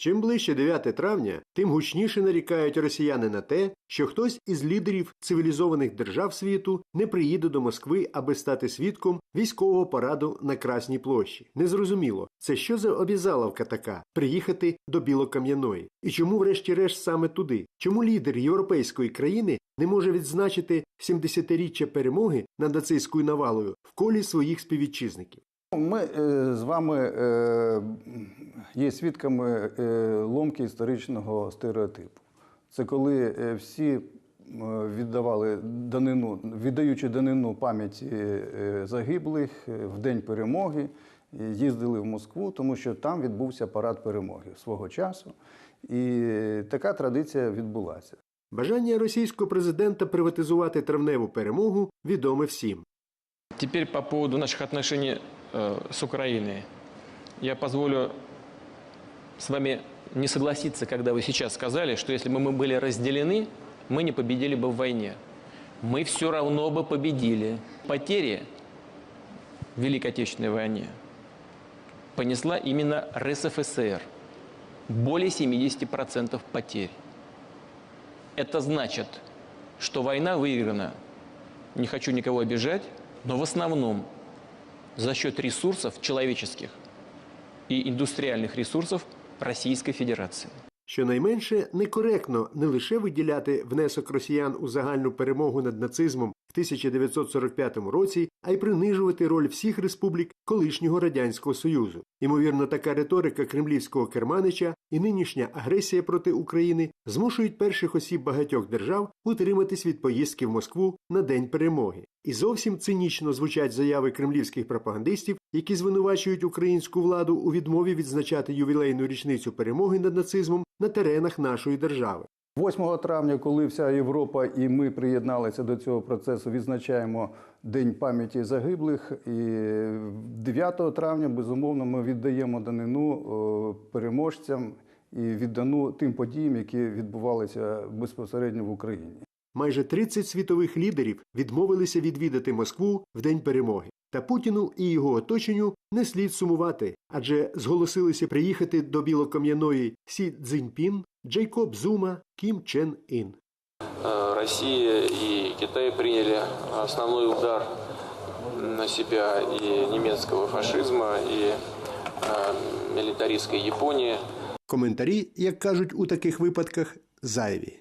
Чим ближче 9 травня, тим гучніше нарікають росіяни на те, що хтось із лідерів цивілізованих держав світу не приїде до Москви, аби стати свідком військового параду на Красній площі. Незрозуміло, це що за обізаловка така приїхати до Білокам'яної? І чому, врешті-решт, саме туди? Чому лідер європейської країни не може відзначити 70-річчя перемоги над нацистською навалою в колі своїх співвітчизників? Ми е, з вами е, є свідками е, ломки історичного стереотипу. Це коли всі віддавали данину, віддаючи данину пам'яті загиблих в день перемоги, їздили в Москву, тому що там відбувся парад перемоги свого часу. І така традиція відбулася. Бажання російського президента приватизувати травневу перемогу відоме всім. Теперь по поводу наших отношений э, с Украиной. Я позволю с вами не согласиться, когда вы сейчас сказали, что если бы мы были разделены, мы не победили бы в войне. Мы все равно бы победили. Потери в Великой Отечественной войне понесла именно РСФСР. Более 70% потерь. Это значит, что война выиграна, не хочу никого обижать, но в основном за счет ресурсов человеческих и индустриальных ресурсов Российской Федерации. Щонайменше некоректно не лише виділяти внесок росіян у загальну перемогу над нацизмом в 1945 році, а й принижувати роль всіх республік колишнього радянського союзу. Ймовірно, така риторика кремлівського керманича і нинішня агресія проти України змушують перших осіб багатьох держав утриматись від поїздки в Москву на день перемоги. І зовсім цинічно звучать заяви кремлівських пропагандистів, які звинувачують українську владу у відмові відзначати ювілейну річницю перемоги над нацизмом на теренах нашої держави. 8 травня, коли вся Європа і ми приєдналися до цього процесу, відзначаємо День пам'яті загиблих. І 9 травня, безумовно, ми віддаємо данину е, переможцям і віддану тим подіям, які відбувалися безпосередньо в Україні. Майже 30 світових лідерів відмовилися відвідати Москву в день перемоги. Та Путіну і його оточенню не слід сумувати, адже зголосилися приїхати до Білокам'яної Сі Цзіньпін, Джейкоб Зума, Кім Чен Ін. Э, Россия и Китай приняли основной удар на себя и немецкого фашизма, и э, милитаристской Японии. Коментарі, як кажуть у таких випадках, зайві.